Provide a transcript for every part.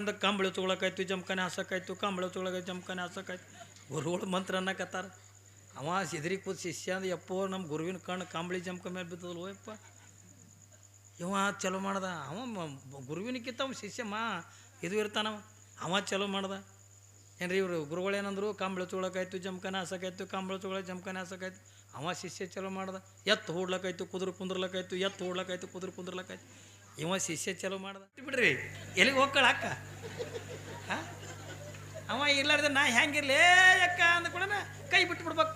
ಅಂದ ಕಂಬಳಿ ತೊಗೊಳಕಾಯ್ತು ಜಮ್ಕನೆ ಹಾಸಕ್ಕಾಯ್ತು ಕಂಬಳಿ ತೊಗೊಳಕಾಯ್ತು ಜಮ್ಕನೆ ಹಾಸಕ್ಕಾಯ್ತು ಗುರುಗಳು ಮಂತ್ರ ಅನ್ನಕತ್ತಾರ. ಅವ ಸಿದ್ರಿ ಕೂತ್ ಶಿಷ್ಯ ಅಂದ, ಯಪ್ಪೋ ನಮ್ಮ ಗುರುವಿನ ಕಣ್ಣು ಕಂಬಳಿ ಜಮ್ಕ ಮೇಲೆ ಬಿದ್ದದಲ್ವೋ ಯಪ್ಪ? ಇವ ಚಲೋ ಮಾಡ್ದ. ಅವ ಗುರುವಿನಕ್ಕಿಂತ ಅವ ಶಿಷ್ಯ ಮಾ, ಇದು ಇರ್ತಾನವ ಅವ. ಚಲೋ ಮಾಡ್ದ. ಏನ್ರಿ ಇವರು ಗುರುಗಳು ಏನಂದ್ರು, ಕಂಬಳ ತೊಗೊಳಕಾಯ್ತು ಜಮ್ಕನೆ ಹಾಸಕಾಯ್ತು ಕಂಬಳ ತೊಗೊಳಕ್ ಜಮ್ಕನೆ ಹಾಸಕಾಯ್ತು ಅವ ಶಿಷ್ಯ ಚಲೋ ಮಾಡ್ದ. ಎತ್ತು ಹೂಡ್ಲಕ್ಕಾಯ್ತು ಕುದ್ರ ಕುಂದ್ರಲಕ್ಕಾಯ್ತು ಎತ್ತು ಹೂಡ್ಲಕ್ಕಾಯ್ತು ಕುದ್ರ ಕುಂದ್ರಲಕ್ಕಾಯ್ತು ಇವ ಶಿಷ್ಯ ಚಲೋ ಮಾಡ್ದ. ಬಿಡ್ರಿ, ಎಲ್ಲಿಗೆ ಹೋಗ್ಕಳ ಅಕ್ಕ? ಹಾಂ? ಅವ ಇರ್ಲಾರ್ದ ನಾ ಹೆಂಗಿರ್ಲಿ ಅಕ್ಕ ಅಂದ ಕೂಡ ಕೈ ಬಿಟ್ಟು ಬಿಡ್ಬೇಕು.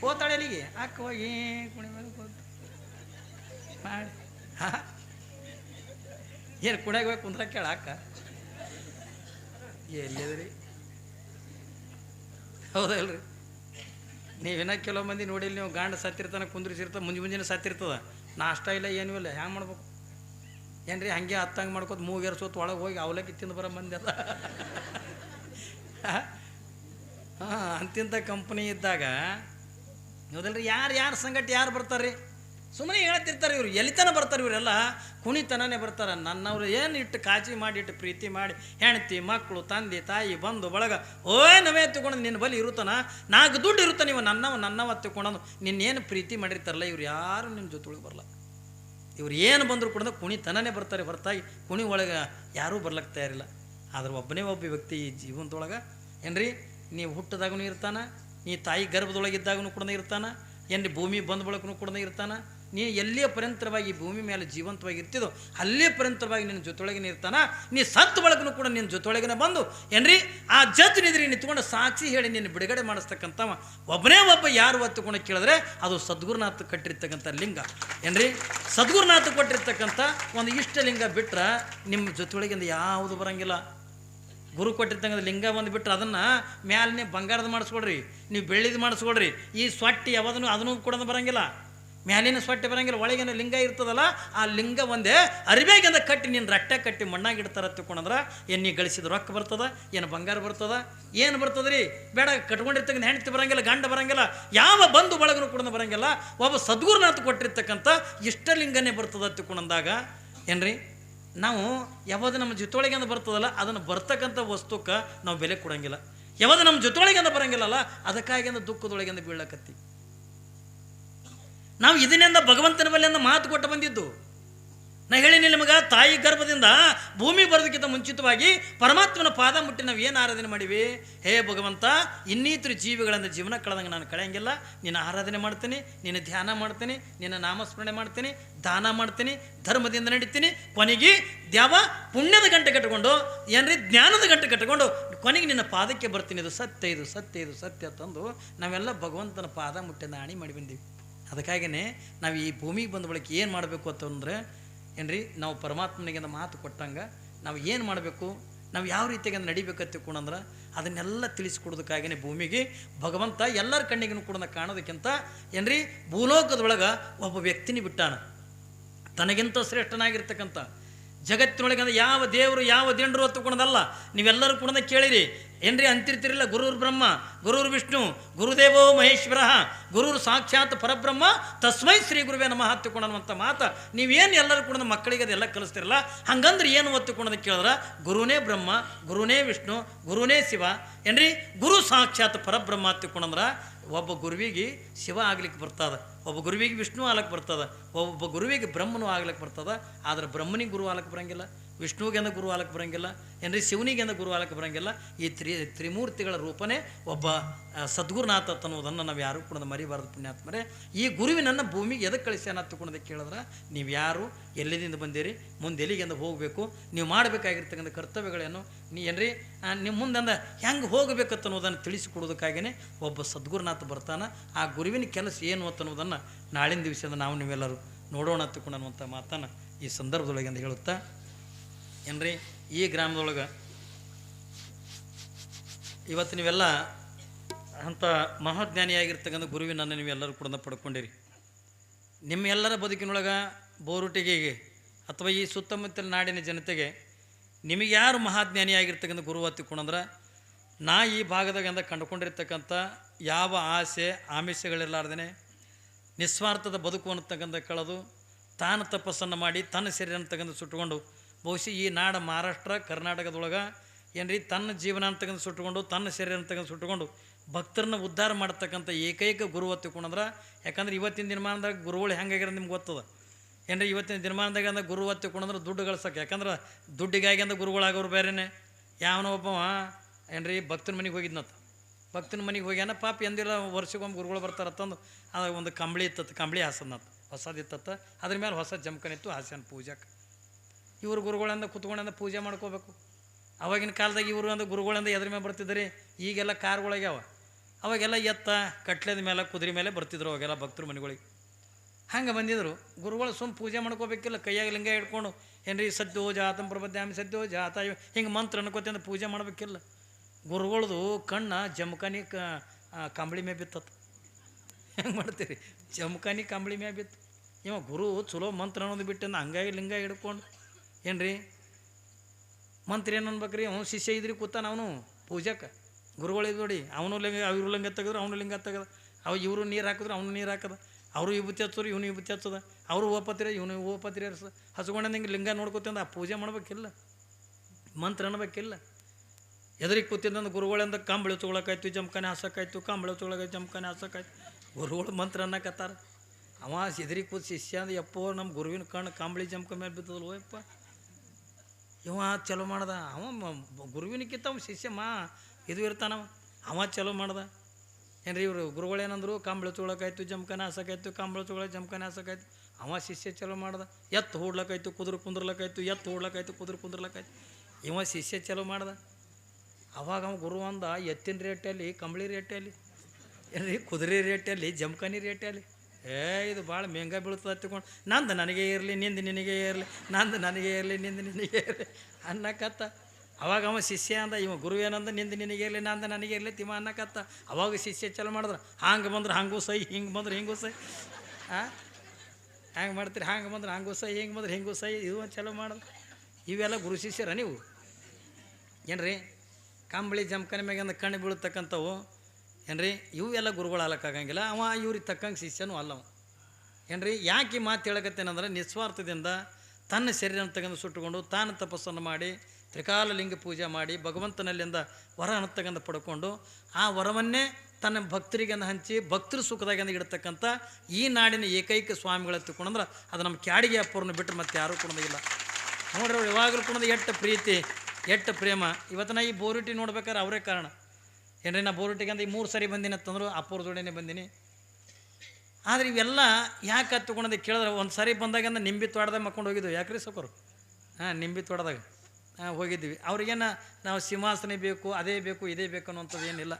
ಹೋತಾಳೆ ಎಲ್ಲಿಗೆ? ಅಕ್ಕ ಹೋಗಿ ಕುಣಿ ಮೇಲೆ ಹೋದ್ ಮಾಡಿ. ಹಾ? ಏನು ಕುಣ್ಯಾಗ ಹೋಗಿ ಕುಂದ್ರ ಕೇಳ ಅಕ್ಕ? ಎಲ್ಲಿದ್ರಿ? ಹೌದಲ್ರಿ. ನೀವಿನ್ನ ಕೆಲವು ಮಂದಿ ನೋಡಿಲ್ಲ ನೀವು ಗಾಂಡ ಸತ್ತಿರ್ತಾನೆ ಕುಂದ್ರಿಸಿರ್ತ, ಮುಂಜಿ ಮುಂಜಾನೆ ಸತ್ತಿರ್ತದ. ನಾಷ್ಟ ಇಲ್ಲ, ಏನೂ ಇಲ್ಲ, ಹ್ಯಾಂಗೆ ಮಾಡ್ಬೇಕು? ಏನ್ರಿ ಹಂಗೆ ಹತ್ತಂಗೆ ಮಾಡ್ಕೊತ ಮೂಗೇರ್ಸೋತ್ ಒಳಗೆ ಹೋಗಿ ಅವಲಕ್ಕಿ ತಿಂದು ಬರ ಮಂದಿ ಹಾಂ ಅಂತಿಂಥ ಕಂಪ್ನಿ ಇದ್ದಾಗ, ಹೌದಲ್ರಿ, ಯಾರು ಯಾರು ಸಂಗಟ ಯಾರು ಬರ್ತಾರೆ ಸುಮ್ಮನೆ ಹೇಳ್ತಿರ್ತಾರೆ ಇವರು ಎಲ್ಲಿತನ ಬರ್ತಾರೆ ಇವರೆಲ್ಲ ಕುಣಿತನೇ ಬರ್ತಾರೆ. ನನ್ನವ್ರು ಏನು ಇಟ್ಟು ಕಾಜಿ ಮಾಡಿ, ಇಟ್ಟು ಪ್ರೀತಿ ಮಾಡಿ, ಹೆಂಡತಿ ಮಕ್ಕಳು ತಂದೆ, ತಾಯಿ ಬಂದು ಬಳಗ, ಓಯ್, ನವೇ ತಗೊಂಡು ನಿನ್ನ ಬಲಿ ಇರುತ್ತಾನ? ನಾಲ್ಕು ದುಡ್ಡು ಇರುತ್ತಾನೆ ನೀವು, ನನ್ನವ ನನ್ನವ ತಗೊಂಡು ನಿನ್ನೇನು ಪ್ರೀತಿ ಮಾಡಿರ್ತಾರಲ್ಲ, ಇವ್ರು ಯಾರು ನಿಮ್ಮ ಜೊತೆಗೆ ಬರಲ್ಲ. ಇವ್ರು ಏನು ಬಂದರೂ ಕೂಡ ಕುಣಿತನನೇ ಬರ್ತಾರೆ. ಹೊರತಾಗಿ ಕುಣಿ ಒಳಗೆ ಯಾರೂ ಬರ್ಲಕ್ಕೆ ತಯಾರಿಲ್ಲ. ಆದ್ರೆ ಒಬ್ಬನೇ ಒಬ್ಬ ವ್ಯಕ್ತಿ ಈ ಜೀವನದೊಳಗೆ, ಏನ್ರಿ, ನೀವು ಹುಟ್ಟದಾಗೂ ಇರ್ತಾನೆ, ನೀ ತಾಯಿ ಗರ್ಭದೊಳಗಿದ್ದಾಗೂ ಕೂಡ ಇರ್ತಾನೆ, ಏನ್ರಿ ಭೂಮಿ ಬಂದ ಬಳಕೂ ಕೂಡ ಇರ್ತಾನ ನೀ ಎಲ್ಲಿಯ ಪರ್ಯಂತರವಾಗಿ ಭೂಮಿ ಮೇಲೆ ಜೀವಂತವಾಗಿ ಇರ್ತಿದೋ ಅಲ್ಲೇ ಪರ್ಯಂತರವಾಗಿ ನಿನ್ನ ಜೊತೆಯೊಳಗಿನ ಇರ್ತಾನ, ನೀ ಸತ್ತು ಬಳಗೂ ಕೂಡ ನಿನ್ನ ಜೊತೆಯೊಳಗಿನ ಬಂದು, ಏನ್ರಿ? ಆ ಜತ್ ನಿದ್ರಿ ನಿಂತ್ಕೊಂಡು ಸಾಕ್ಷಿ ಹೇಳಿ ನಿನ್ನ ಬಿಡುಗಡೆ ಮಾಡಿಸ್ತಕ್ಕಂಥವ ಒಬ್ಬನೇ ಒಬ್ಬ ಯಾರು ಒತ್ತುಕೊಂಡು ಕೇಳಿದ್ರೆ ಅದು ಸದ್ಗುರುನಾಥ ಕಟ್ಟಿರ್ತಕ್ಕಂಥ ಲಿಂಗ. ಏನ್ರಿ? ಸದ್ಗುರುನಾಥ ಕೊಟ್ಟಿರ್ತಕ್ಕಂಥ ಒಂದು ಇಷ್ಟಲಿಂಗ ಬಿಟ್ರೆ ನಿಮ್ಮ ಜೊತೆಯೊಳಗಿಂದ ಯಾವುದು ಬರಂಗಿಲ್ಲ. ಗುರು ಕೊಟ್ಟಿರ್ತಕ್ಕಂಥ ಲಿಂಗ ಒಂದು ಬಿಟ್ಟರೆ ಅದನ್ನು ನೀವು ಬಂಗಾರದ ಮಾಡಿಸ್ಕೊಡ್ರಿ, ನೀವು ಬೆಳ್ಳಿದು ಮಾಡಿಸ್ಕೊಡ್ರಿ, ಈ ಸೊಟ್ಟಿ ಯಾವ್ದನ್ನು ಅದನ್ನು ಕೂಡ ಬರಂಗಿಲ್ಲ. ಮ್ಯಾಲಿನ ಸೊಟ್ಟೆ ಬರಂಗಿಲ್ಲ, ಒಳಗಿನ ಲಿಂಗ ಇರ್ತದಲ್ಲ, ಆ ಲಿಂಗ ಒಂದೇ. ಅರಿವೆಗಿಂದ ಕಟ್ಟಿ ನಿನ್ನ ರಟ್ಟೆ ಕಟ್ಟಿ ಮಣ್ಣಾಗಿ ಇಡ್ತಾರ ತಿಳ್ಕೊಂಡ್ರೆ ಏನು ನೀ ಗಳಿಸಿದ ರೊಕ್ಕ ಬರ್ತದ, ಏನು ಬಂಗಾರ ಬರ್ತದ, ಏನು ಬರ್ತದ್ರಿ? ಬೇಡ, ಕಟ್ಕೊಂಡಿರ್ತಕ್ಕಂಥ ಹೆಂಡತಿ ಬರಂಗಿಲ್ಲ, ಗಂಡ ಬರಂಗಿಲ್ಲ, ಯಾವ ಬಂಧು ಬಳಗನು ಕೂಡ ಬರಂಗಿಲ್ಲ, ಒಬ್ಬ ಸದ್ಗುರುನಾಥ ಕೊಟ್ಟಿರ್ತಕ್ಕಂಥ ಇಷ್ಟಲಿಂಗನೇ ಬರ್ತದ ತಿಳ್ಕೊಂಡಂದಾಗ, ಏನ್ರಿ? ನಾವು ಯಾವುದು ನಮ್ಮ ಜೊತೆಯೊಳಗಿಂದ ಬರ್ತದಲ್ಲ, ಅದನ್ನು ಬರ್ತಕ್ಕಂಥ ವಸ್ತುಕ್ಕೆ ನಾವು ಬೆಲೆ ಕೊಡಂಗಿಲ್ಲ. ಯಾವುದು ನಮ್ಮ ಜೊತೆಯೊಳಗಿಂದ ಬರೋಂಗಿಲ್ಲಲ್ಲ, ಅದಕ್ಕಾಗಿಂದ ದುಃಖದೊಳಗಿಂದ ಬೀಳಕತ್ತಿ. ನಾವು ಇದನ್ನಿಂದ ಭಗವಂತನ ಬಲ್ಲಿಂದ ಮಾತು ಕೊಟ್ಟು ಬಂದಿದ್ದು. ನಾ ಹೇಳಿನಿ ನಿಮಗೆ, ತಾಯಿ ಗರ್ಭದಿಂದ ಭೂಮಿ ಬರೋದಕ್ಕಿಂತ ಮುಂಚಿತವಾಗಿ ಪರಮಾತ್ಮನ ಪಾದ ಮುಟ್ಟಿ ನಾವು ಏನು ಆರಾಧನೆ ಮಾಡಿವಿ? ಹೇ ಭಗವಂತ, ಇನ್ನಿತರ ಜೀವಿಗಳಿಂದ ಜೀವನ ಕಳೆದಂಗೆ ನಾನು ಕಳೆಯಂಗಿಲ್ಲ. ನಿನ್ನ ಆರಾಧನೆ ಮಾಡ್ತೀನಿ, ನಿನ್ನ ಧ್ಯಾನ ಮಾಡ್ತೀನಿ, ನಿನ್ನ ನಾಮಸ್ಮರಣೆ ಮಾಡ್ತೀನಿ, ದಾನ ಮಾಡ್ತೀನಿ, ಧರ್ಮದಿಂದ ನಡೀತೀನಿ. ಕೊನೆಗೆ ದ್ಯಾವ ಪುಣ್ಯದ ಗಂಟೆ ಕಟ್ಟಿಕೊಂಡು ಏನ್ರಿ ಜ್ಞಾನದ ಗಂಟೆ ಕಟ್ಟಿಕೊಂಡು ಕೊನೆಗೆ ನಿನ್ನ ಪಾದಕ್ಕೆ ಬರ್ತೀನಿ. ಇದು ಸತ್ಯ ಇದು ಸತ್ಯ ಇದು ಸತ್ಯ ತಂದು ನಾವೆಲ್ಲ ಭಗವಂತನ ಪಾದ ಮುಟ್ಟಿಂದ ಆಣಿ ಮಾಡಿ ಬಂದೀವಿ. ಅದಕ್ಕಾಗಿಯೇ ನಾವು ಈ ಭೂಮಿಗೆ ಬಂದ ಬಳಿಕ ಏನು ಮಾಡಬೇಕು ಅಂತಂದ್ರೆ ಏನ್ರಿ, ನಾವು ಪರಮಾತ್ಮನಿಗೆ ಮಾತು ಕೊಟ್ಟಂಗೆ ನಾವು ಏನು ಮಾಡಬೇಕು, ನಾವು ಯಾವ ರೀತಿಯಾಗಿ ನಡಿಬೇಕು ತಿಳ್ಕೊಂಡಂದ್ರೆ ಅದನ್ನೆಲ್ಲ ತಿಳಿಸ್ಕೊಡೋದಕ್ಕಾಗಿಯೇ ಭೂಮಿಗೆ ಭಗವಂತ ಎಲ್ಲರ ಕಣ್ಣಿಗೂ ಕೂಡ ಕಾಣೋದಕ್ಕಿಂತ, ಏನ್ರಿ ಭೂಲೋಕದೊಳಗೆ ಒಬ್ಬ ವ್ಯಕ್ತಿನಿ ಬಿಟ್ಟಾನ. ತನಗಿಂತ ಶ್ರೇಷ್ಠನಾಗಿರ್ತಕ್ಕಂಥ ಜಗತ್ತಿನೊಳಗೆ ಯಾವ ದೇವರು, ಯಾವ ದಿಂಡರು ಹೊತ್ತುಕೊಂಡದಲ್ಲ ನೀವೆಲ್ಲರೂ ಕೂಡ ಕೇಳಿರಿ. ಏನ್ರಿ ಅಂತಿರ್ತಿರಲಿಲ್ಲ ಗುರುರ್ ಬ್ರಹ್ಮ, ಗುರುರ್ ವಿಷ್ಣು, ಗುರುದೇವೋ ಮಹೇಶ್ವರ, ಗುರುರ್ ಸಾಕ್ಷಾತ್ ಪರಬ್ರಹ್ಮ, ತಸ್ಮೈ ಶ್ರೀ ಗುರುವೇ ನಮಃ ಮಾತು ಮಾತ. ನೀವೇನು ಎಲ್ಲರೂ ಕೂಡ ಮಕ್ಕಳಿಗೆ ಅದೆಲ್ಲ ಕಲಿಸ್ತಿರಲ್ಲ? ಹಂಗಂದ್ರೆ ಏನು ಒತ್ತುಕೊಂಡದ ಕೇಳಿದ್ರೆ? ಗುರುನೇ ಬ್ರಹ್ಮ, ಗುರುನೇ ವಿಷ್ಣು, ಗುರುನೇ ಶಿವ. ಏನ್ರಿ? ಗುರು ಸಾಕ್ಷಾತ್ ಪರಬ್ರಹ್ಮ ಹತ್ತುಕೊಂಡಂದ್ರೆ ಒಬ್ಬ ಗುರುವಿಗೆ ಶಿವ ಆಗ್ಲಿಕ್ಕೆ ಬರ್ತದ. ಒಬ್ಬ ಗುರುವಿಗೆ ವಿಷ್ಣು ಆಗ್ಲಕ್ಕೆ ಬರ್ತದ, ಒಬ್ಬ ಗುರುವಿಗೆ ಬ್ರಹ್ಮನು ಆಗ್ಲಕ್ಕೆ ಬರ್ತದ, ಆದ್ರೆ ಬ್ರಹ್ಮನಿಗೆ ಗುರು ಆಗ್ಲಕ್ಕೆ ಬರಂಗಿಲ್ಲ. ವಿಷ್ಣುವಿಗೆಂದ ಗುರು ಆಲಕ್ಕೆ ಬರಂಗಿಲ್ಲ, ಏನ್ರಿ ಶಿವನಿಗೆಂದ ಗುರು ಆಲಕ್ಕೆ ಬರಂಗಿಲ್ಲ, ಈ ತ್ರಿ, ತ್ರಿಮೂರ್ತಿಗಳ ರೂಪನೇ ಒಬ್ಬ ಸದ್ಗುರುನಾಥ ಅನ್ನೋದನ್ನು ನಾವು ಯಾರು ಕೂಡ ಮರಿಬಾರದು ಪುಣ್ಯಾತ್ಮರೇ. ಈ ಗುರುವಿನನ್ನು ಭೂಮಿಗೆ ಎದಕ್ಕೆ ಕಳಿಸ್ಯಾನ ತಗೊಂಡೋದಕ್ಕೆ ಕೇಳಿದ್ರೆ, ನೀವು ಯಾರು ಎಲ್ಲಿದಿಂದ ಬಂದಿರಿ, ಮುಂದೆ ಎಲ್ಲಿಗೆಂದ ಹೋಗಬೇಕು, ನೀವು ಮಾಡಬೇಕಾಗಿರ್ತಕ್ಕಂಥ ಕರ್ತವ್ಯಗಳೇನು, ನೀ ಏನ್ರಿ ನಿಮ್ಮ ಮುಂದಂದ ಹೆಂಗೆ ಹೋಗಬೇಕತ್ತ ಅನ್ನೋದನ್ನು ತಿಳಿಸಿಕೊಡೋದಕ್ಕಾಗಿಯೇ ಒಬ್ಬ ಸದ್ಗುರುನಾಥ ಬರ್ತಾನೆ. ಆ ಗುರುವಿನ ಕೆಲಸ ಏನು ಅಂತ ಅನ್ನೋದನ್ನು ನಾಳಿನ ದಿವಸದ ನಾವು ನೀವೆಲ್ಲರೂ ನೋಡೋಣ ತಿಳ್ಕೊಂಡನ್ನುವಂಥ ಮಾತನ್ನು ಈ ಸಂದರ್ಭದೊಳಗೆ ಅಂತ ಹೇಳುತ್ತಾ ಏನ್ರಿ? ಈ ಗ್ರಾಮದೊಳಗೆ ಇವತ್ತು ನೀವೆಲ್ಲ ಅಂಥ ಮಹಾಜ್ಞಾನಿಯಾಗಿರ್ತಕ್ಕಂಥ ಗುರುವಿನನ್ನು ನೀವೆಲ್ಲರೂ ಕೂಡ ಪಡ್ಕೊಂಡಿರಿ. ನಿಮ್ಮೆಲ್ಲರ ಬದುಕಿನೊಳಗೆ ಬೋರುಟಿಗೆಗೆ ಅಥವಾ ಈ ಸುತ್ತಮುತ್ತಲ ನಾಡಿನ ಜನತೆಗೆ ನಿಮಗೆ ಯಾರು ಮಹಾಜ್ಞಾನಿಯಾಗಿರ್ತಕ್ಕಂಥ ಗುರು ಹತ್ತಿಕೊಂಡಂದ್ರೆ, ನಾ ಈ ಭಾಗದಾಗಂದ ಕಂಡುಕೊಂಡಿರ್ತಕ್ಕಂಥ ಯಾವ ಆಸೆ ಆಮಿಷಗಳಿರಲಾರ್ದೇ ನಿಸ್ವಾರ್ಥದ ಬದುಕು ಅನ್ನತಕ್ಕಂಥ ಕಳೆದು ತಾನು ತಪಸ್ಸನ್ನು ಮಾಡಿ ತನ್ನ ಶರೀರನ ತಗೊಂಡು ಸುಟ್ಟುಕೊಂಡು ಬಹುಶಃ ಈ ನಾಡ ಮಹಾರಾಷ್ಟ್ರ, ಕರ್ನಾಟಕದೊಳಗೆ ಏನ್ರಿ, ತನ್ನ ಜೀವನ ಅಂತಕ್ಕಂಥ ಸುಟ್ಟುಕೊಂಡು, ತನ್ನ ಶರೀರ ಅಂತಕ್ಕಂಥ ಸುಟ್ಟುಕೊಂಡು ಭಕ್ತರನ್ನ ಉದ್ಧಾರ ಮಾಡ್ತಕ್ಕಂಥ ಏಕೈಕ ಗುರು ಒತ್ತಿಕೊಂಡಂದ್ರೆ ಯಾಕಂದ್ರೆ ಇವತ್ತಿನ ದಿನಮಾನದಾಗ ಗುರುಗಳು ಹೆಂಗಾಗ್ಯಾರ ನಿಮ್ಗೆ ಗೊತ್ತದ? ಏನ್ರಿ, ಇವತ್ತಿನ ದಿನಮಾನದಾಗ ಅಂದ್ರೆ ಗುರು ಒತ್ತಿಕೊಂಡಂದ್ರೆ ದುಡ್ಡು ಗಳಿಸೋಕೆ, ಯಾಕಂದ್ರೆ ದುಡ್ಡಿಗಾಗಿ ಅಂದ್ರೆ ಗುರುಗಳಾಗೋರು ಬೇರೆನೆ. ಯಾವನೋ ಒಬ್ಬ ಏನ್ರಿ, ಭಕ್ತನ ಮನೆಗೆ ಹೋಗಿದ್ನತ್ತ ಭಕ್ತನ ಮನೆಗೆ ಹೋಗ್ಯಾನ, ಪಾಪ ಎಂದಿಲ್ಲ, ವರ್ಷಕ್ಕೊಮ್ಮೆ ಗುರುಗಳು ಬರ್ತಾರತ್ತಂದು ಅದು ಒಂದು ಕಂಬಳಿ ಇತ್ತತ್ತು ಕಂಬಳಿ ಹಾಸನತ್ತ ಹೊಸದಿತ್ತತ್ತ ಅದ್ರ ಮೇಲೆ ಹೊಸ ಜಮಕನಿತ್ತು ಹಾಸ್ಯನ ಪೂಜಾಕ್ಕೆ ಇವ್ರು ಗುರುಗಳಂದ ಕುತ್ಕೊಂಡಂದ ಪೂಜೆ ಮಾಡ್ಕೋಬೇಕು. ಅವಾಗಿನ ಕಾಲದಾಗ ಇವರು ಅಂದ್ರೆ ಗುರುಗಳಂದ ಎದ್ರ ಮೇಲೆ ಬರ್ತಿದ್ರಿ? ಈಗೆಲ್ಲ ಕಾರ್ಗಳಾಗ್ಯಾವ. ಅವಾಗೆಲ್ಲ ಎತ್ತ, ಕಟ್ಲೆದ ಮೇಲೆ ಕುದುರೆ ಮೇಲೆ ಬರ್ತಿದ್ರು ಅವಾಗೆಲ್ಲ ಭಕ್ತರು ಮನೆಗಳಿಗೆ. ಹಂಗೆ ಬಂದಿದ್ರು. ಗುರುಗಳು ಸುಮ್ಮ ಪೂಜೆ ಮಾಡ್ಕೋಬೇಕಿಲ್ಲ, ಕೈಯಾಗ ಲಿಂಗ ಹಿಡ್ಕೊಂಡು ಏನ್ರಿ ಸದ್ಯೋ ಜಾತಂ ಪ್ರಬದ್ಯಾಮಿ ಸದ್ಯೋ ಜಾತ ಹಿಂಗೆ ಮಂತ್ರ ಅನ್ಕೋತಿಂದ ಪೂಜೆ ಮಾಡಬೇಕಿಲ್ಲ. ಗುರುಗಳದು ಕಣ್ಣ ಜಮಖಾನಿ ಕಂಬಳಿ ಮೇ ಬಿತ್ತತ್ತು ಹೆಂಗೆ ಮಾಡ್ತೀರಿ? ಜಮಖಾನಿ ಕಂಬಳಿ ಮೇಲೆ ಬಿತ್ತು. ಇವ ಗುರು ಚಲೋ ಮಂತ್ರ ಅನ್ನೋದು ಬಿಟ್ಟಿಂದ ಹಂಗಾಗಿ ಲಿಂಗ ಹಿಡ್ಕೊಂಡು ಏನ್ರಿ? ಮಂತ್ರಿ ಏನು ಅನ್ಬೇಕ್ರಿ? ಅವನು ಶಿಷ್ಯ ಇದ್ರಿ ಕೂತಾನ ಅವನು ಪೂಜಕ್ಕೆ ಗುರುಗಳು ನೋಡಿ, ಅವನು ಲಿಂಗ, ಇವರು ಲಿಂಗ ತೆಗೆದ್ರು, ಅವನು ಲಿಂಗ ತೆಗೆದ. ಅವ ಇವರು ನೀರು ಹಾಕಿದ್ರು, ಅವನು ನೀರು ಹಾಕದ. ಅವರು ವಿಭೂತಿ ಹಚ್ಚೋರು ಇವನು ವಿಭೂತಿ ಹಚ್ಚದ. ಅವರು ಓಪತ್ರಿ ಇವನು ಓಪತ್ರಿ ಹರ್ಸ ಹಚ್ಕೊಂಡ ಹಿಂಗೆ ಲಿಂಗ ನೋಡ್ಕೊತಿಂದ ಆ ಪೂಜೆ ಮಾಡ್ಬೇಕಿಲ್ಲ. ಮಂತ್ರ ಅನ್ಬೇಕಿಲ್ಲ. ಎದುರಿಗೆ ಕೂತಿದ್ದಂದು ಗುರುಗಳಿಂದ ಕಂಬಳಿ ತೊಗೊಳಕಾಯ್ತು ಜಮಖಾನೆ ಹಾಸಕ್ಕಾಯ್ತು ಕಂಬಳಿ ತೊಗೊಳಕಾಯ್ತು ಜಮಖಾನೆ ಹಾಸಕ್ಕಾಯ್ತು ಗುರುಗಳು ಮಂತ್ರ ಅನ್ನಕತ್ತಾರ. ಅವ ಎದುರಿಗೆ ಕೂತು ಶಿಷ್ಯ ಅಂದ್ರೆ ಎಪ್ಪೋ ನಮ್ಮ ಗುರುವಿನ ಕಣ್ಣು ಕಂಬಳಿ ಜಮ್ಕ ಮೇಲೆ ಬಿದ್ದದಲ್ವೋ ಯಪ್ಪ. ಇವ ಚಲೋ ಮಾಡ್ದ. ಅವ ಗುರುವಿನಕ್ಕಿಂತ ಅವ ಶಿಷ್ಯ ಮಾ, ಇದು ಇರ್ತಾನವ ಅವ. ಚಲೋ ಮಾಡ್ದ. ಏನ್ರಿ ಇವರು ಗುರುಗಳು ಏನಂದ್ರು, ಕಂಬಳ ಚೋಳಕಾಯ್ತು ಜಮಖಾನೆ ಹಾಸಕಾಯ್ತು, ಕಂಬಳ ಚೂಳ ಜಮಖಾನೆ ಹಾಸಕಾಯ್ತು. ಅವ ಶಿಷ್ಯ ಚಲೋ ಮಾಡ್ದ. ಎತ್ತು ಹೂಡ್ಲಕ್ಕಾಯ್ತು ಕುದುರೆ ಕುಂದ್ರಲಕ್ಕಾಯ್ತು ಎತ್ತು ಹೂಡ್ಲಕ್ಕಾಯ್ತು ಕುದ್ರ ಕುಂದ್ರಲಕ್ಕಾಯ್ತು ಇವ ಶಿಷ್ಯ ಚಲೋ ಮಾಡ್ದ. ಅವಾಗ ಅವ ಗುರು ಅಂದ, ಎತ್ತಿನ ರೇಟಲ್ಲಿ, ಕಂಬಳಿ ರೇಟಲ್ಲಿ, ಏನ್ರಿ ಕುದುರೆ ರೇಟಲ್ಲಿ, ಜಮಖಾನಿ ರೇಟಲ್ಲಿ. ಏ, ಇದು ಭಾಳ ಮೆಂಗ ಬೀಳ್ತದೆ ಹತ್ತಿಕೊಂಡು ನಂದು ನನಗೆ ಇರಲಿ, ನಿಂದು ನಿನಗೆ ಇರಲಿ, ನಂದು ನನಗೆ ಇರಲಿ, ನಿಂದು ನಿನಗೆ ಇರಲಿ ಅನ್ನಕತ್ತ. ಅವಾಗ ಅವ ಶಿಷ್ಯ ಅಂದ, ಇವ ಗುರು ಏನಂದ, ನಿಂದು ನಿನಗೆ ಇರಲಿ, ನಂದು ನನಗೆ ಇರಲಿ ತಿಮ್ಮ ಅನ್ನಕತ್ತ. ಅವಾಗ ಶಿಷ್ಯ ಚಲೋ ಮಾಡಿದ್ರೆ, ಹಂಗೆ ಬಂದ್ರೆ ಹಂಗೂ ಸೈ, ಹಿಂಗೆ ಬಂದ್ರೆ ಹಿಂಗೂ ಸೈ. ಹಾಂ ಹ್ಯಾಂಗೆ ಮಾಡ್ತೀರಿ? ಹಂಗೆ ಬಂದ್ರೆ ಹಂಗೂ ಸೈ, ಹಿಂಗೆ ಬಂದ್ರೆ ಹಿಂಗೂ ಸೈ, ಇದು ಚಲೋ ಮಾಡೋದು ಇವೆಲ್ಲ ಗುರು ಶಿಷ್ಯರ ನೀವು? ಏನ್ರಿ? ಕಂಬಳಿ ಜಮಖಾನೆ ಮ್ಯಾಗಿಂದ ಕಣ್ಣು ಬೀಳತಕ್ಕಂಥವು ಏನ್ರಿ? ಇವು ಎಲ್ಲ ಗುರುಗಳು ಆಗಕ್ಕಾಗಂಗಿಲ್ಲ ಅವ ಇವ್ರಿಗೆ ತಕ್ಕಂಗೆ ಶಿಷ್ಯನೂ ಅಲ್ಲವ ಏನ್ರಿ? ಯಾಕೆ ಈ ಮಾತು ಹೇಳಕತ್ತೇನಂದ್ರೆ ನಿಸ್ವಾರ್ಥದಿಂದ ತನ್ನ ಶರೀರ ತಗೊಂಡು ಸುಟ್ಟುಕೊಂಡು ತಾನು ತಪಸ್ಸನ್ನು ಮಾಡಿ, ತ್ರಿಕಾಲ ಲಿಂಗ ಪೂಜೆ ಮಾಡಿ, ಭಗವಂತನಲ್ಲಿಂದ ವರ ತಗೊಂಡು ಪಡ್ಕೊಂಡು ಆ ವರವನ್ನೇ ತನ್ನ ಭಕ್ತರಿಗೆಂದು ಹಂಚಿ, ಭಕ್ತರು ಸುಖದಾಗೆಂದು ಇಡತಕ್ಕಂಥ ಈ ನಾಡಿನ ಏಕೈಕ ಸ್ವಾಮಿಗಳ ತಿಳ್ಕೊಂಡ್ರೆ ಅದು ನಮ್ಮ ಕ್ಯಾಡಿಗೆ ಅಪ್ಪವ್ರನ್ನ ಬಿಟ್ಟರೆ ಮತ್ತೆ ಯಾರೂ ಕೊಡೋದಿಲ್ಲ ನೋಡ್ರಿ ಅವ್ರು ಯಾವಾಗಲೂ ಕೂಡ ಎಟ್ಟ ಪ್ರೀತಿ, ಎಟ್ಟ ಪ್ರೇಮ. ಇವತ್ತು ನಾ ಈ ಬೋರಿಟಿ ನೋಡ್ಬೇಕಾದ್ರೆ ಅವರೇ ಕಾರಣ. ಏನ್ರಿ ನಾ ಬೋರುಟಿಗೆ ಅಂದ್ರೆ ಈ ಮೂರು ಸರಿ ಬಂದಿನಿ ಅಂತಂದ್ರು ಅಪ್ಪವ್ರ ಜೋಡಿನೇ ಬಂದೀನಿ. ಆದರೆ ಇವೆಲ್ಲ ಯಾಕೆ ಹತ್ತುಕೊಂಡದೆ ಕೇಳಿದ್ರೆ, ಒಂದು ಸಾರಿ ಬಂದಾಗ ನಿಂಬಿ ತೋಟದಾಗ ಮಕ್ಕೊಂಡು ಹೋಗಿದ್ವಿ. ಯಾಕ್ರಿ ಸೊಕರು ಹಾಂ, ನಿಂಬಿ ತೋಟದಾಗ. ಹಾಂ, ಹೋಗಿದ್ವಿ. ಅವ್ರಿಗೇನ ನಾವು ಸಿಂಹಾಸನ ಬೇಕು, ಅದೇ ಬೇಕು, ಇದೇ ಬೇಕು ಅನ್ನೋಂಥದ್ದು ಏನಿಲ್ಲ.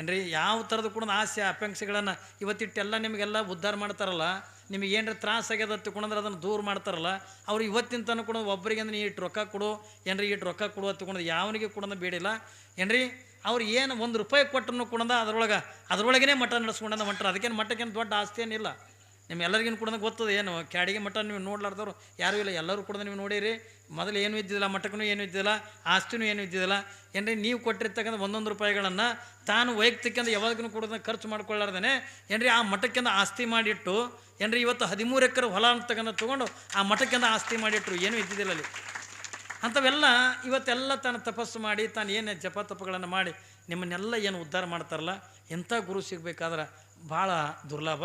ಏನ್ರಿ, ಯಾವ ಥರದ ಕೂಡ ಆಸೆ, ಆಕಾಂಕ್ಷೆಗಳನ್ನು ಇವತ್ತಿಟ್ಟೆಲ್ಲ ನಿಮಗೆಲ್ಲ ಉದ್ಧಾರ ಮಾಡ್ತಾರಲ್ಲ, ನಿಮಗೆ ಏನರ ತ್ರಾಸ ಆಗ್ಯದ ತಿಳ್ಕೊಂಡ್ರೆ ಅದನ್ನು ದೂರ ಮಾಡ್ತಾರಲ್ಲ, ಅವ್ರು ಇವತ್ತಿನ ತನಕ ಕೂಡ ಒಬ್ಬರಿಗೆ ಅಂದ್ರೆ ನೀ ಇಟ್ಟು ರೊಕ್ಕ ಕೊಡು, ಏನ್ರಿ ಇಟ್ಟು ರೊಕ್ಕ ಕೊಡು ತಿಳ್ಕೊಂಡು ಯಾವನಿಗೆ ಕೂಡ ಬೇಡಿಲ್ಲ. ಏನ್ರಿ ಅವ್ರು ಏನು ಒಂದು ರೂಪಾಯಿ ಕೊಟ್ಟರು ಕೂಡ ಅದ್ರೊಳಗೆ ಅದ್ರೊಳಗೇ ಮಠ ನಡೆಸ್ಕೊಂಡ ಮಠ ಅದಕ್ಕೇನು ಮಠಕ್ಕೇನು ದೊಡ್ಡ ಆಸ್ತಿ ಏನಿಲ್ಲ ನಿಮ್ಮ ಎಲ್ಲರಿಗೂ ಕೂಡ ಗೊತ್ತದ ಏನು? ಕ್ಯಾಡಿಗೆ ಮಠ ನೀವು ನೋಡ್ಲಾರ್ದವ್ರು ಯಾರೂ ಇಲ್ಲ. ಎಲ್ಲರೂ ಕೂಡ ನೀವು ನೋಡಿರಿ. ಮೊದಲು ಏನೂ ಇದ್ದಿಲ್ಲ ಮಠಕ್ಕೂ ಏನೂ ಇದ್ದಿಲ್ಲ ಆಸ್ತಿನೂ ಏನೂ ಇದ್ದಿಲ್ಲ ಏನ್ರಿ, ನೀವು ಕೊಟ್ಟಿರ್ತಕ್ಕಂಥ ಒಂದೊಂದು ರೂಪಾಯಿಗಳನ್ನು ತಾನು ವೈಯಕ್ತಿಕಂದ ಯಾವಾಗೂ ಕೂಡ ಖರ್ಚು ಮಾಡ್ಕೊಳ್ಳಾರ್ದೇನೆ. ಏನ್ರಿ, ಆ ಮಠಕ್ಕಿಂದ ಆಸ್ತಿ ಮಾಡಿಟ್ಟು, ಏನ್ರಿ, ಇವತ್ತು ಹದಿಮೂರು ಎಕರೆ ಹೊಲ ಅಂತಕ್ಕಂಥ ತೊಗೊಂಡು ಆ ಮಠಕ್ಕಿಂದ ಆಸ್ತಿ ಮಾಡಿಟ್ರು. ಏನೂ ಇದ್ದಿದ್ದಿಲ್ಲ ಅಲ್ಲಿ. ಅಂಥವೆಲ್ಲ ಇವತ್ತೆಲ್ಲ ತಾನು ತಪಸ್ಸು ಮಾಡಿ, ತಾನು ಏನು ಜಪ ತಪಗಳನ್ನು ಮಾಡಿ, ನಿಮ್ಮನ್ನೆಲ್ಲ ಏನು ಉದ್ಧಾರ ಮಾಡ್ತಾರಲ್ಲ, ಎಂಥ ಗುರು ಸಿಗಬೇಕಾದ್ರೆ ಭಾಳ ದುರ್ಲಭ.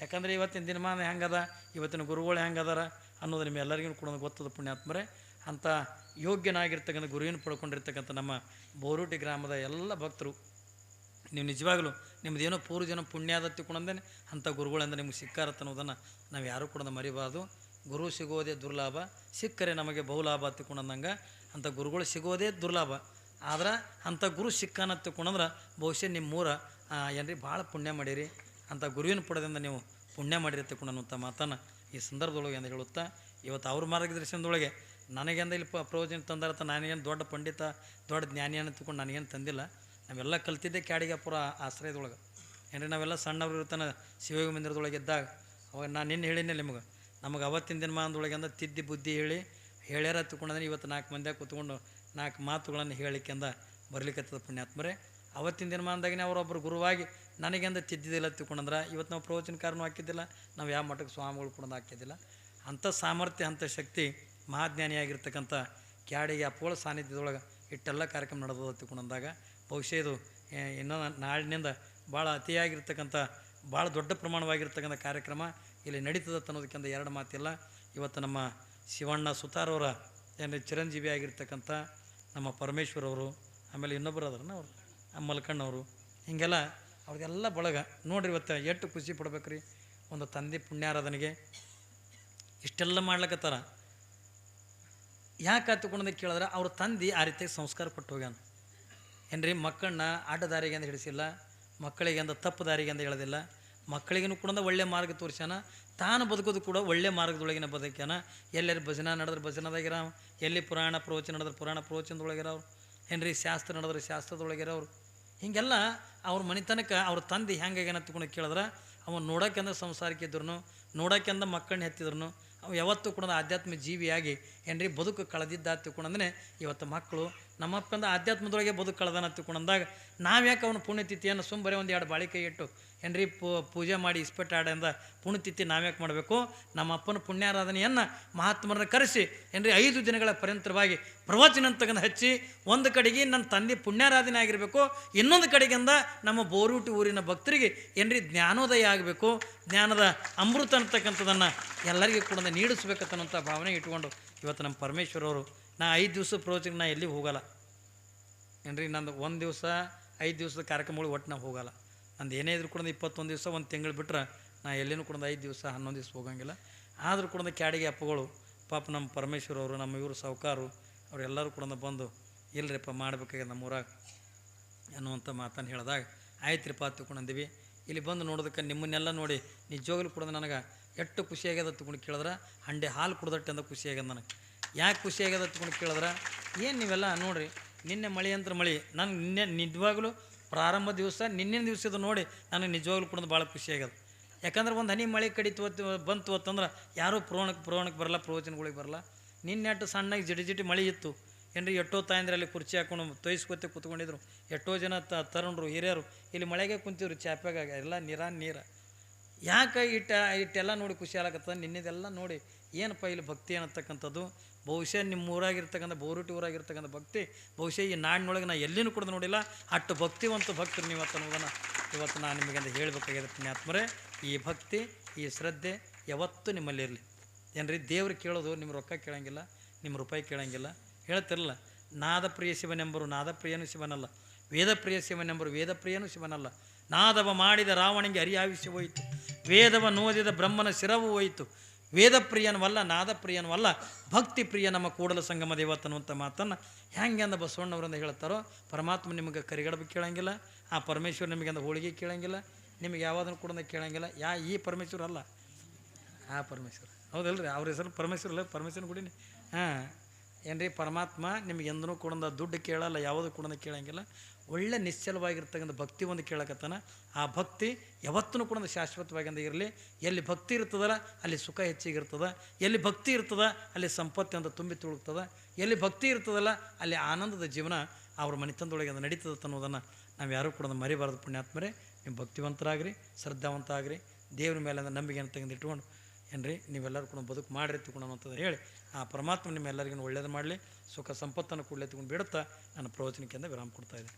ಯಾಕಂದರೆ ಇವತ್ತಿನ ದಿನಮಾನ ಹೆಂಗದ, ಇವತ್ತಿನ ಗುರುಗಳು ಹೆಂಗದಾರ ಅನ್ನೋದು ನಿಮ್ಮೆಲ್ಲರಿಗೂ ಕೂಡ ಗೊತ್ತದ ಪುಣ್ಯಾತ್ಮರೆ. ಅಂಥ ಯೋಗ್ಯನಾಗಿರ್ತಕ್ಕಂಥ ಗುರುವಿನ ಪಡ್ಕೊಂಡಿರ್ತಕ್ಕಂಥ ನಮ್ಮ ಬೋರೂಟಿ ಗ್ರಾಮದ ಎಲ್ಲ ಭಕ್ತರು, ನೀವು ನಿಜವಾಗಲೂ ನಿಮ್ಮದೇನೋ ಪೂರ್ವಜನ ಕೂಡ ಅಂದೇನೆ, ಅಂಥ ಗುರುಗಳಿಂದ ನಿಮ್ಗೆ ಸಿಕ್ಕಾರತ್ತನ್ನೋದನ್ನು ನಾವು ಯಾರೂ ಕೂಡ ಮರಿಬಾರ್ದು. ಗುರು ಸಿಗೋದೇ ದುರ್ಲಾಭ, ಸಿಕ್ಕರೆ ನಮಗೆ ಬಹುಲಾಭ ತಿಳ್ಕೊಂಡಂಗೆ ಅಂಥ ಗುರುಗಳು ಸಿಗೋದೇ ದುರ್ಲಾಭ. ಆದ್ರೆ ಅಂಥ ಗುರು ಸಿಕ್ಕನ ತಿಳ್ಕೊಂಡ್ರೆ ಬಹುಶಃ ನಿಮ್ಮೂರ ಏನ್ರಿ ಭಾಳ ಪುಣ್ಯ ಮಾಡಿರಿ ಅಂಥ ಗುರುವಿನ ಪುಡದಿಂದ ನೀವು ಪುಣ್ಯ ಮಾಡಿರಿ ಅಂತ ಮಾತನ್ನು ಈ ಸಂದರ್ಭದೊಳಗೆ ಏನು ಹೇಳುತ್ತಾ, ಇವತ್ತು ಅವ್ರ ಮಾರ್ಗದರ್ಶನದೊಳಗೆ ನನಗೆಂದ ಇಲ್ಲಿ ಪ್ರಯೋಜನ ತಂದಾರತ್ತ ನಾನೇನು ದೊಡ್ಡ ಪಂಡಿತ, ದೊಡ್ಡ ಜ್ಞಾನಿಯನ್ನು ತಿಳ್ಕೊಂಡು ನನಗೇನು ತಂದಿಲ್ಲ. ನಾವೆಲ್ಲ ಕಲ್ತಿದ್ದೆ ಕ್ಯಾಡಿಗಾಪುರ ಆಶ್ರಯದೊಳಗೆ. ಏನ್ರಿ ನಾವೆಲ್ಲ ಸಣ್ಣವ್ರು ಇರ್ತಾನೆ ಶಿವಯೋಗ ಮಂದಿರದೊಳಗೆ ಇದ್ದಾಗ, ಅವಾಗ ನಾನು ನಿನ್ನೆ ಹೇಳಿನಿ ನಿಮ್ಗೆ ನಮಗೆ ಅವತ್ತಿನ ದಿನಮಾನದೊಳಗೆ ಅಂದ್ರೆ ತಿದ್ದಿ ಬುದ್ಧಿ ಹೇಳಿ, ಹೇಳ್ಯಾರ ತಿಳ್ಕೊಂಡ್ರೆ ಇವತ್ತು ನಾಲ್ಕು ಮಂದಿ ಕೂತ್ಕೊಂಡು ನಾಲ್ಕು ಮಾತುಗಳನ್ನು ಹೇಳಿಕೆಂದ ಬರ್ಲಿಕ್ಕತ್ತದ ಪುಣ್ಯಾತ್ಮರೇ. ಅವತ್ತಿನ ದಿನಮಾನದಾಗನೇ ಅವರೊಬ್ಬರು ಗುರುವಾಗಿ ನನಗೆಂದ ತಿದ್ದಿದ್ದಿಲ್ಲ ತಿಳ್ಕೊಂಡ್ರೆ ಇವತ್ತು ನಾವು ಪ್ರವಚನಕಾರನೂ ಹಾಕಿದ್ದಿಲ್ಲ, ನಾವು ಯಾವ ಮಠಕ್ಕೆ ಸ್ವಾಮಿಗಳು ಕೂಡ ಹಾಕಿದ್ದಿಲ್ಲ. ಅಂಥ ಸಾಮರ್ಥ್ಯ, ಅಂಥ ಶಕ್ತಿ ಮಹಾಜ್ಞಾನಿಯಾಗಿರ್ತಕ್ಕಂಥ ಕ್ಯಾಡಿಗೆ ಅಪೋಳ ಸಾನ್ನಿಧ್ಯದೊಳಗೆ ಇಟ್ಟೆಲ್ಲ ಕಾರ್ಯಕ್ರಮ ನಡೆದದ ತಿಳ್ಕೊಂಡಂದಾಗ ಬಹುಶಃ ಇದು ಇನ್ನೂ ನಾಳಿನಿಂದ ಭಾಳ ಅತಿಯಾಗಿರ್ತಕ್ಕಂಥ, ಭಾಳ ದೊಡ್ಡ ಪ್ರಮಾಣವಾಗಿರ್ತಕ್ಕಂಥ ಕಾರ್ಯಕ್ರಮ ಇಲ್ಲಿ ನಡೀತದ ಅನ್ನೋದಕ್ಕಿಂತ ಎರಡು ಮಾತಿಲ್ಲ. ಇವತ್ತು ನಮ್ಮ ಶಿವಣ್ಣ ಸುತಾರವರ ಏನು ಚಿರಂಜೀವಿ ಆಗಿರ್ತಕ್ಕಂಥ ನಮ್ಮ ಪರಮೇಶ್ವರ್ ಅವರು, ಆಮೇಲೆ ಇನ್ನೊಬ್ಬರು ಅದ್ರನ್ನ ಅವರು ಮಲ್ಕಣ್ಣವರು ಹೀಗೆಲ್ಲ ಅವ್ರಿಗೆಲ್ಲ ಬಳಗ. ನೋಡ್ರಿ ಇವತ್ತು ಎಷ್ಟು ಖುಷಿ ಪಡ್ಬೇಕ್ರಿ. ಒಂದು ತಂದೆ ಪುಣ್ಯಾರಾಧನೆಗೆ ಇಷ್ಟೆಲ್ಲ ಮಾಡ್ಲಕತ್ತಾರ. ಯಾಕೆ ಹತ್ತುಕೊಂಡೆ ಕೇಳಿದ್ರೆ ಅವ್ರ ತಂದೆ ಆ ರೀತಿಯಾಗಿ ಸಂಸ್ಕಾರ ಕೊಟ್ಟು ಹೋಗ್ಯಾನ. ಏನ್ರಿ ಮಕ್ಕಳನ್ನ ಅಡ್ಡ ದಾರಿಗೆ ಅಂತ ಹಿಡಿಸಿಲ್ಲ ಮಕ್ಕಳಿಗೆ ಅಂದ ತಪ್ಪು ದಾರಿಗೆ ಅಂತ ಹೇಳೋದಿಲ್ಲ. ಮಕ್ಕಳಿಗೂ ಕೂಡ ಒಳ್ಳೆ ಮಾರ್ಗ ತೋರಿಸ್ಯಾನ. ತಾನು ಬದುಕೋದು ಕೂಡ ಒಳ್ಳೆ ಮಾರ್ಗದೊಳಗಿನ ಬದುಕ್ಯಾನ. ಎಲ್ಲೆಲ್ಲಿ ಭಜನ ನಡೆದ್ರೆ ಭಜನದಾಗಿರಾವ ಎಲ್ಲಿ ಪುರಾಣ ಪ್ರವಚನ ನಡೆದ್ರೆ ಪುರಾಣ ಪ್ರವಚನದೊಳಗಿರೋರು ಏನ್ರಿ ಶಾಸ್ತ್ರ ನಡೆದ್ರೆ ಶಾಸ್ತ್ರದೊಳಗಿರೋರು ಹೀಗೆಲ್ಲ ಅವ್ರ ಮನೆತನಕ ಅವ್ರ ತಂದೆ ಹೆಂಗಾಗ್ಯಾನ ತಿಳ್ಕೊಂಡು ಕೇಳಿದ್ರೆ. ಅವ ನೋಡೋಕೆಂದ ಸಂಸಾರಕ್ಕೆ ಇದ್ರು ನೋಡೋಕೆಂದ ಮಕ್ಕಳನ್ನ ಹೆತ್ತಿದ್ರು ಅವ ಯಾವತ್ತೂ ಕೂಡ ಆಧ್ಯಾತ್ಮ ಜೀವಿಯಾಗಿ ಏನ್ರಿ ಬದುಕು ಕಳೆದಿದ್ದ ತಿಳ್ಕೊಂಡಂದ್ರೆ ಇವತ್ತು ಮಕ್ಕಳು ನಮ್ಮಪ್ಪಂದ ಆಧ್ಯಾತ್ಮದೊಳಗೆ ಬದುಕು ಕಳೆದನ ತಿಳ್ಕೊಂಡಂದಾಗ ನಾವ್ಯಾಕೆ ಅವನ ಪುಣ್ಯತಿಥಿಯನ್ನು ಸುಮ್ಮನೆ ಒಂದು ಎರಡು ಬಾಳಿಕೆ ಇಟ್ಟು ಏನ್ರಿ ಪೂ, ಪೂಜೆ ಮಾಡಿ ಇಸ್ಪೆಟ್ಟಾಡಿಂದ ಪುಣ್ಯತಿಥಿ ನಾವ್ಯಾಕೆ ಮಾಡಬೇಕು? ನಮ್ಮಪ್ಪನ ಪುಣ್ಯಾರಾಧನೆಯನ್ನು ಮಹಾತ್ಮರನ್ನ ಕರೆಸಿ ಏನ್ರಿ ಐದು ದಿನಗಳ ಪರ್ಯಂತರವಾಗಿ ಪ್ರವಚನ ತಗೊಂಡು ಹಚ್ಚಿ, ಒಂದು ಕಡೆಗೆ ನನ್ನ ತಂದೆ ಪುಣ್ಯಾರಾಧನೆ ಆಗಿರಬೇಕು, ಇನ್ನೊಂದು ಕಡೆಗಿಂದ ನಮ್ಮ ಬೋರೂಟಿ ಊರಿನ ಭಕ್ತರಿಗೆ ಏನ್ರಿ ಜ್ಞಾನೋದಯ ಆಗಬೇಕು, ಜ್ಞಾನದ ಅಮೃತ ಅಂತಕ್ಕಂಥದ್ದನ್ನು ಎಲ್ಲರಿಗೂ ಕೂಡ ನೀಡಿಸ್ಬೇಕಂತನ್ನೋಂಥ ಭಾವನೆ ಇಟ್ಕೊಂಡು ಇವತ್ತು ನಮ್ಮ ಪರಮೇಶ್ವರ ಅವರು ನಾ ಐದು ದಿವಸ ಪ್ರವಚನ ನಾ ಎಲ್ಲಿ ಹೋಗಲ್ಲ. ಏನ್ರಿ, ನಂದು ಒಂದು ದಿವಸ, ಐದು ದಿವಸದ ಕಾರ್ಯಕ್ರಮಗಳು ಒಟ್ಟು ನಾವು ಹೋಗಲ್ಲ. ನಂದು ಏನೇ ಇದ್ರು ಕೂಡ ಇಪ್ಪತ್ತೊಂದು ದಿವಸ, ಒಂದು ತಿಂಗಳು ಬಿಟ್ರೆ ನಾ ಎಲ್ಲಿನೂ ಕೂಡ ಐದು ದಿವಸ, ಹನ್ನೊಂದು ದಿವಸ ಹೋಗಂಗಿಲ್ಲ. ಆದರೂ ಕೂಡ ಕ್ಯಾಡಿಗೆ ಅಪ್ಪಗಳು, ಪಾಪ ನಮ್ಮ ಪರಮೇಶ್ವರ ಅವರು, ನಮ್ಮ ಇವರು ಸಾವುಕಾರು, ಅವರೆಲ್ಲರೂ ಕೂಡ ಬಂದು ಇಲ್ಲರಿಪ್ಪ ನಮ್ಮ ಊರಾಗ ಅನ್ನುವಂಥ ಮಾತನ್ನು ಹೇಳಿದಾಗ, ಆಯ್ತ್ರಿಪ್ಪ ತಿಳ್ಕೊಂಡಂದಿವಿ. ಇಲ್ಲಿ ಬಂದು ನೋಡೋದಕ್ಕೆ ನಿಮ್ಮನ್ನೆಲ್ಲ ನೋಡಿ ನಿಜವಾಗ್ಲೂ ಕೂಡ ನನಗೆ ಎಷ್ಟು ಖುಷಿಯಾಗ್ಯದ ತಿಳ್ಕೊಂಡು ಕೇಳಿದ್ರೆ, ಹಂಡೆ ಹಾಲು ಕುಡ್ದಟ್ಟೆ ಅಂತ ಖುಷಿಯಾಗ್ಯದ ನನಗೆ. ಯಾಕೆ ಖುಷಿ ಆಗ್ಯದ ತಿಳ್ಕೊಂಡು ಕೇಳಿದ್ರೆ? ಏನು ನೀವೆಲ್ಲ ನೋಡಿರಿ, ನಿನ್ನೆ ಮಳೆ ಅಂತ ಮಳೆ. ನನಗೆ ನಿನ್ನೆ ನಿಜವಾಗ್ಲೂ ಪ್ರಾರಂಭ ದಿವಸ ನಿನ್ನಿನ ದಿವಸದ ನೋಡಿ ನನಗೆ ನಿಜವಾಗ್ಲೂ ಕೂಡ ಭಾಳ ಖುಷಿ ಆಗ್ಯದ. ಯಾಕಂದ್ರೆ ಒಂದು ಹನಿ ಮಳೆ ಕಡಿತು ಬಂತು ಹೊತ್ತಂದ್ರೆ ಯಾರೂ ಪ್ರವಣಕ್ಕೆ ಪ್ರವಣಕ್ಕೆ ಬರಲ್ಲ, ಪ್ರವಚನಗಳಿಗೆ ಬರಲ್ಲ. ನಿನ್ನೆ ಅಟ್ಟು ಸಣ್ಣಗೆ ಜಿಡಿ ಜಿಟಿ ಮಳೆ ಇತ್ತು. ಏನ್ರಿ, ಎಷ್ಟೋ ತಾಯಂದ್ರಲ್ಲಿ ಕುರ್ಚಿ ಹಾಕೊಂಡು ತೊಯ್ಸ್ಕೊತ್ತೆ ಕೂತ್ಕೊಂಡಿದ್ರು. ಎಷ್ಟೋ ಜನ ತ, ತರುಣರು, ಹಿರಿಯರು ಇಲ್ಲಿ ಮಳೆಗೆ ಕುಂತಿದ್ರು ಚಾಪ್ಯಾಗ ಎಲ್ಲ ನೀರ ನೀರ. ಯಾಕೆ ಇಟ್ಟ, ಇಟ್ಟೆಲ್ಲ ನೋಡಿ ಖುಷಿ ಆಗತ್ತದ ನಿನ್ನೆದೆಲ್ಲ ನೋಡಿ ಏನಪ್ಪ ಇಲ್ಲಿ ಭಕ್ತಿ ಅನ್ನತಕ್ಕಂಥದ್ದು? ಬಹುಶಃ ನಿಮ್ಮ ಊರಾಗಿರ್ತಕ್ಕಂಥ ಬೋರುಟಿ ಊರಾಗಿರ್ತಕ್ಕಂಥ ಭಕ್ತಿ, ಬಹುಶಃ ಈ ನಾಡಿನೊಳಗೆ ನಾ ಎಲ್ಲಿನೂ ಕೂಡ ನೋಡಿಲ್ಲ. ಅಷ್ಟು ಭಕ್ತಿವಂತ ಭಕ್ತರು ನೀವು ಅನ್ನೋದನ್ನು ಇವತ್ತು ನಾನು ನಿಮಗೆ ಅಂತ ಹೇಳಬೇಕಾಗಿದೆ ಪುಣ್ಯಾತ್ಮರೇ, ಈ ಭಕ್ತಿ, ಈ ಶ್ರದ್ಧೆ ಯಾವತ್ತೂ ನಿಮ್ಮಲ್ಲಿ ಇರಲಿ. ಏನ್ರಿ, ದೇವ್ರು ಕೇಳೋದು ನಿಮ್ಮ ರೊಕ್ಕ ಕೇಳೋಂಗಿಲ್ಲ ನಿಮ್ಮ ರೂಪಾಯಿ ಕೇಳೋಂಗಿಲ್ಲ. ಹೇಳ್ತಿರಲ್ಲ, ನಾದ ಪ್ರಿಯ ಶಿವನೆಂಬರು ನಾದ ಪ್ರಿಯನು ಶಿವನಲ್ಲ. ವೇದ ಪ್ರಿಯ ಶಿವನೆಂಬರು ವೇದ ಪ್ರಿಯನು ಶಿವನಲ್ಲ. ನಾದವ ಮಾಡಿದ ರಾವಣಿಗೆ ಹರಿಯಾವಿಸಿ ಹೋಯಿತು. ವೇದವ ನೋದಿದ ಬ್ರಹ್ಮನ ಶಿರವು ಹೋಯಿತು. ವೇದ ಪ್ರಿಯನವಲ್ಲ ನಾದ ಪ್ರಿಯನವಲ್ಲ ಭಕ್ತಿ ಪ್ರಿಯ ನಮ್ಮ ಕೂಡಲ ಸಂಗಮ ದೇವತನ್ನುವಂಥ ಮಾತನ್ನು ಹೆಂಗೆ ಅಂದ ಬಸವಣ್ಣವರಿಂದ ಹೇಳ್ತಾರೋ, ಪರಮಾತ್ಮ ನಿಮಗೆ ಕರಿಗಡಬ ಕೇಳಂಗಿಲ್ಲ, ಆ ಪರಮೇಶ್ವರ ನಿಮಗೆ ಅಂದ ಹೋಳಿಗೆ ಕೇಳಂಗಿಲ್ಲ, ನಿಮಗೆ ಯಾವುದನ್ನು ಕೂಡ ಕೇಳಂಗಿಲ್ಲ, ಯಾ ಈ ಪರಮೇಶ್ವರ ಅಲ್ಲ. ಆ ಪರಮೇಶ್ವರ. ಹೌದಲ್ರಿ? ಅವ್ರ ಹೆಸರು ಪರಮೇಶ್ವರ ಅಲ್ಲ, ಪರಮೇಶ್ವರನ ಗುಡಿನಿ. ಹಾಂ, ಏನ್ರಿ ಪರಮಾತ್ಮ ನಿಮ್ಗೆ ಎಂದೂ ಕೂಡ ದುಡ್ಡು ಕೇಳಲ್ಲ, ಯಾವುದು ಕೂಡ ಕೇಳಂಗಿಲ್ಲ. ಒಳ್ಳೆ ನಿಶ್ಚಲವಾಗಿರ್ತಕ್ಕಂಥ ಭಕ್ತಿ ಒಂದು ಕೇಳಕತ್ತಾನ. ಆ ಭಕ್ತಿ ಯಾವತ್ತೂ ಕೂಡ ಒಂದು ಶಾಶ್ವತವಾಗಿಂದ ಇರಲಿ. ಎಲ್ಲಿ ಭಕ್ತಿ ಇರ್ತದಲ್ಲ, ಅಲ್ಲಿ ಸುಖ ಹೆಚ್ಚಿಗಿರ್ತದ. ಎಲ್ಲಿ ಭಕ್ತಿ ಇರ್ತದ, ಅಲ್ಲಿ ಸಂಪತ್ತಿ ಅಂತ ತುಂಬಿ ತುಳುಕ್ತದ ಎಲ್ಲಿ ಭಕ್ತಿ ಇರ್ತದಲ್ಲ, ಅಲ್ಲಿ ಆನಂದದ ಜೀವನ ಅವ್ರ ಮನೆತನದೊಳಗೆ ಅದು ನಡೀತದೆ ಅನ್ನೋದನ್ನು ನಾವು ಯಾರೂ ಕೂಡ ಮರಿಬಾರ್ದು ಪುಣ್ಯಾತ್ಮರೇ. ನೀವು ಭಕ್ತಿವಂತರಾಗ್ರಿ ಶ್ರದ್ಧಾವಂತ ಆಗ್ರಿ ದೇವ್ರ ಮೇಲೆ ಅಂದ್ರೆ ನಂಬಿಕೆಯನ್ನು ತೆಗೆದು ಇಟ್ಕೊಂಡು ಏನ್ರಿ, ನೀವೆಲ್ಲರೂ ಕೂಡ ಬದುಕು ಮಾಡಿರಿ ತಗೊಂಡು ಅನ್ನೋಂಥದ್ದು ಹೇಳಿ. ಆ ಪರಮಾತ್ಮ ನಿಮ್ಮೆಲ್ಲರಿಗೂ ಒಳ್ಳೇದು ಮಾಡಲಿ. ಸುಖ ಸಂಪತ್ತನ್ನು ಕೂಡಲೇ ತಗೊಂಡು ಬಿಡುತ್ತಾ ನನ್ನ ಪ್ರವಚನಕ್ಕಿಂತ ವಿರಾಮ ಕೊಡ್ತಾ ಇದ್ದೀನಿ.